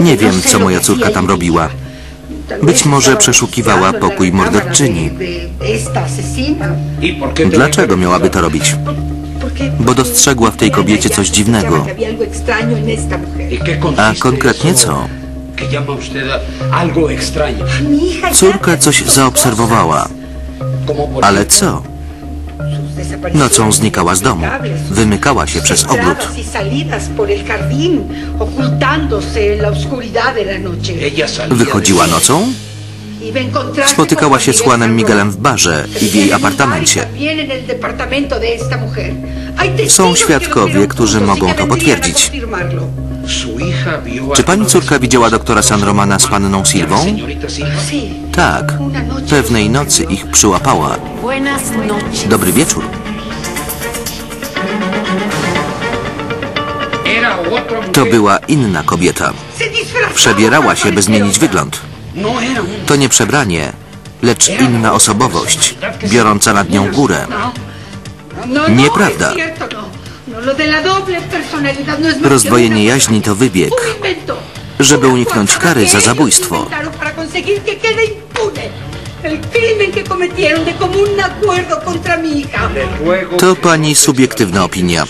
Nie wiem, co moja córka tam robiła. Być może przeszukiwała pokój morderczyni. Dlaczego miałaby to robić? Bo dostrzegła w tej kobiecie coś dziwnego. A konkretnie co? Córka coś zaobserwowała. Ale co? Nocą znikała z domu. Wymykała się przez ogród. Wychodziła nocą? Spotykała się z Juanem Miguelem w barze i w jej apartamencie. Są świadkowie, którzy mogą to potwierdzić. Czy pani córka widziała doktora San Romana z panną Silvą? Tak. Pewnej nocy ich przyłapała. Dobry wieczór. To była inna kobieta. Przebierała się, by zmienić wygląd. To nie przebranie, lecz inna osobowość, biorąca nad nią górę. Nieprawda. Rozdwojenie jaźni to wybieg, żeby uniknąć kary za zabójstwo. To pani subiektywna opinia.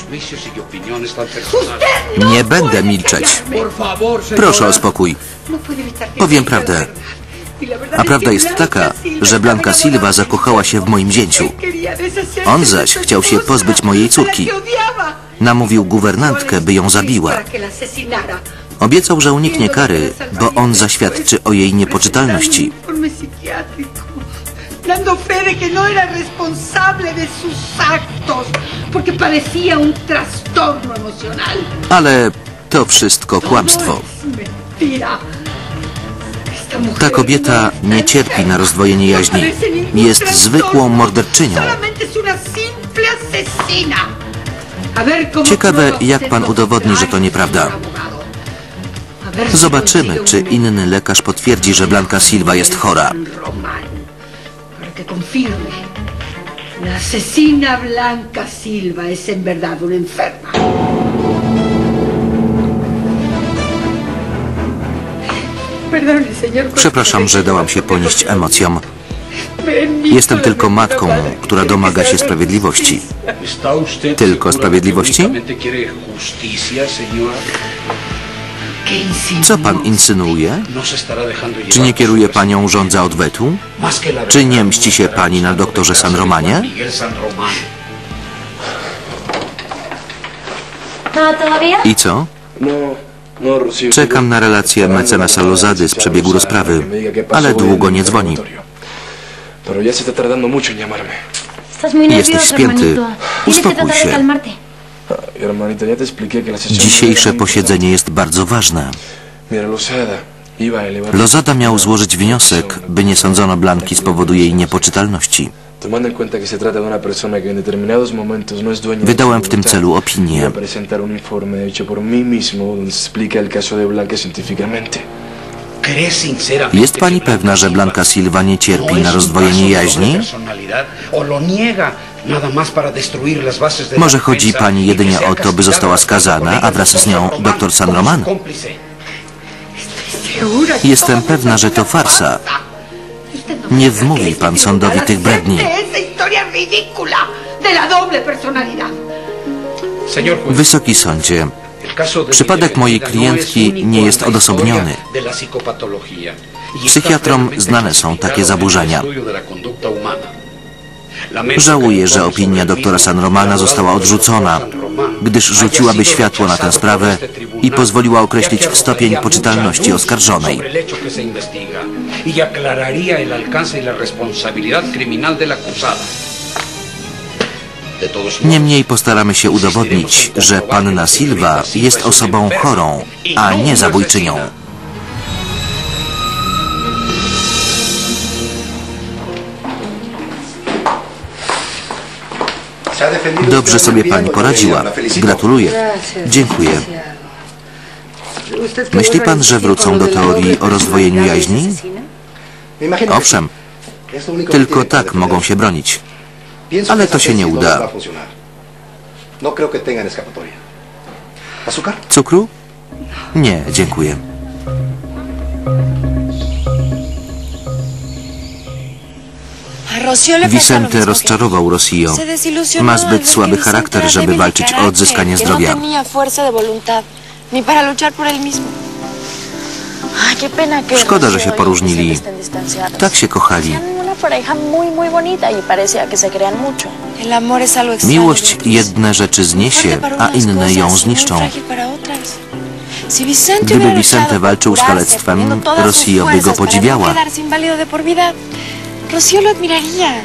Nie będę milczeć. Proszę o spokój. Powiem prawdę. A prawda jest taka, że Blanca Silva zakochała się w moim zięciu. On zaś chciał się pozbyć mojej córki. Namówił guwernantkę, by ją zabiła. Obiecał, że uniknie kary, bo on zaświadczy o jej niepoczytalności. Dando fe de que no era responsable de sus actos, porque padecía un trastorno emocional. Ale to wszystko kłamstwo. Mentira. Esta mujer Ta kobieta no nie cierpi na rozdwojenie jaźni. Jest zwykłą morderczynią. Ciekawe, jak pan udowodni, że to nieprawda. Zobaczymy, czy inny lekarz potwierdzi, że Blanca Silva jest chora. Que confirme. La asesina Blanca Silva es en verdad una enferma. Przepraszam, że dałam się ponieść emocjom. Jestem tylko matką, która domaga się sprawiedliwości. Tylko sprawiedliwości? Co pan insynuuje? Czy nie kieruje panią rządza odwetu? Czy nie mści się pani na doktorze San Romanie? ¿No? I co? Czekam na relację mecenasa Lozady z przebiegu rozprawy, ale długo nie dzwoni. Jesteś spięty. Uspokój się. Sesión... Dzisiejsze posiedzenie jest bardzo ważne. Lozada miał złożyć wniosek, by nie sądzono Blanki z powodu jej niepoczytalności. No Wydałem w tym celu opinię. Jest pani pewna, że Blanca Silva nie cierpi na rozdwojenie jaźni? Może chodzi pani jedynie o to, by została skazana, a wraz z nią doktor San Roman? Jestem pewna, że to farsa. No Nie wmówi pan sądowi tych bredni. Wysoki sądzie, Przypadek mojej klientki nie jest odosobniony. Psychiatrom znane są takie zaburzenia. Żałuję, że opinia doktora San Romana została odrzucona, gdyż rzuciłaby światło na tę sprawę i pozwoliła określić stopień poczytalności oskarżonej. Niemniej postaramy się udowodnić, że panna Silva jest osobą chorą, a nie zabójczynią. Dobrze sobie pani poradziła. Gratuluję. Dziękuję. Myśli pan, że wrócą do teorii o rozdwojeniu jaźni? Owszem, tylko tak mogą się bronić. Ale to się nie uda. No. Cukru? Nie, dziękuję. Vicente rozczarował Rossio. Ma zbyt słaby charakter, żeby walczyć o odzyskanie zdrowia. Szkoda, że się poróżnili. Tak się kochali. Miłość jedne rzeczy zniesie, a inne ją zniszczą. Gdyby Vicente walczył z kalectwem, Rossio by go podziwiała. Rocío lo admiraría.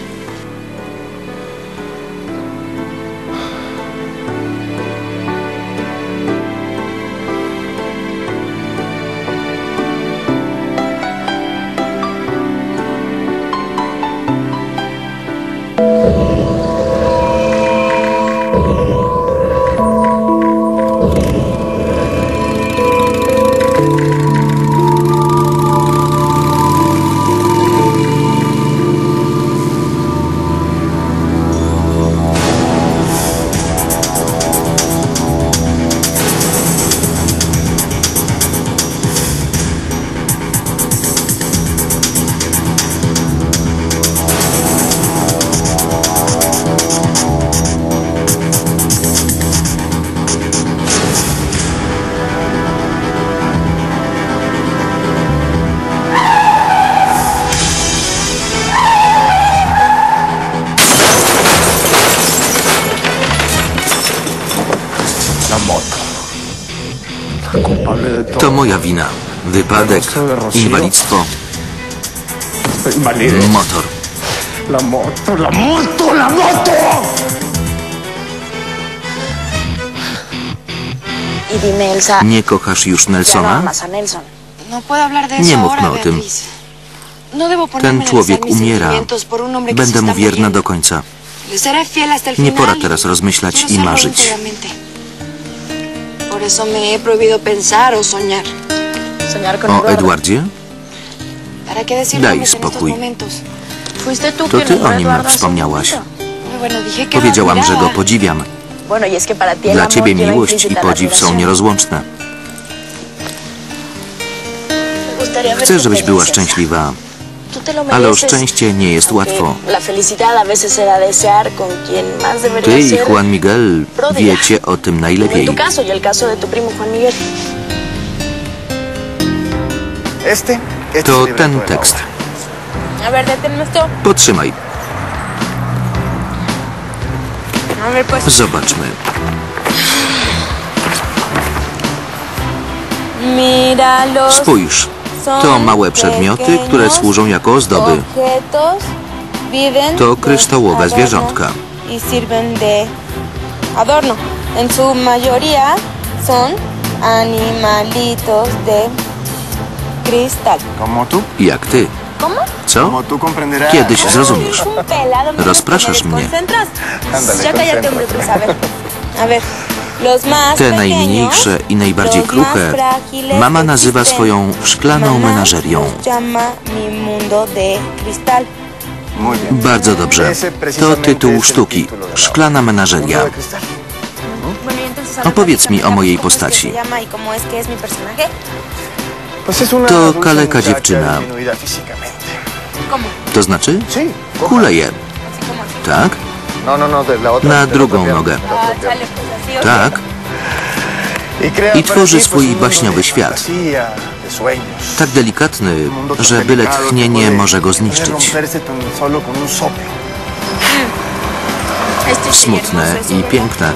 To moja wina. Wypadek, inwalidztwo, motor. La moto, la moto, la moto. Nie kochasz już Nelsona? No Nie mówmy o tym. No Ten człowiek umiera. Będę mu wierna do końca. Nie pora y teraz rozmyślać i marzyć. Por eso me he prohibido pensar o soñar. Soñar con O Eduardo. Edwardzie? ¿Para qué Daj nombres en estos spokój. momentos? Fuiste tú To quien ty o nim wspomniałaś. Powiedziałam, że go podziwiam. Bueno, y es que para ti el Dla ciebie miłość i podziw są nierozłączne. Chcę, żebyś była szczęśliwa, Ale o mereces. szczęście nie jest łatwo. La felicidad a veces será desear con quien más Ty i. Juan Miguel wiecie o tym najlepiej. y To ten tekst. pues. Zobaczmy. Spójrz. To małe przedmioty, które służą jako ozdoby. To kryształowe zwierzątka. sirven de adorno. En su mayoría son animalitos de cristal. Como tú, Jak ty. Co? Kiedyś zrozumiesz. Rozpraszasz mnie. pues a ver. Te najmniejsze i najbardziej kruche mama nazywa swoją szklaną menażerią. Bardzo dobrze. To tytuł sztuki. Szklana menażeria. Opowiedz mi o mojej postaci. y To kaleka dziewczyna. To znaczy? Kuleje. Tak? No, no, no. Na drugą nogę. Tak? I tworzy swój baśniowy świat. Tak delikatny, że byle tchnienie może go zniszczyć. Smutne i piękne.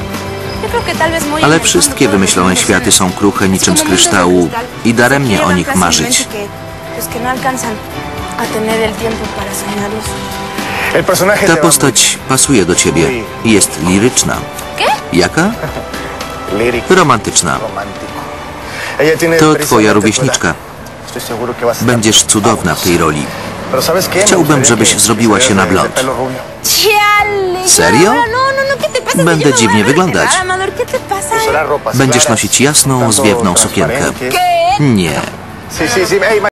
En Ale wszystkie wymyślone światy są kruche niczym z kryształu i daremnie o nich marzyć. no Ta postać pasuje do ciebie. Jest liryczna. Jaka? Romantyczna. To twoja rówieśniczka. estar Będziesz cudowna w tej roli. Chciałbym, żebyś zrobiła się na blond. ¿Serio? No, no, no. Będę dziwnie wyglądać. Będziesz nosić jasną, zwiewną sukienkę. Nie.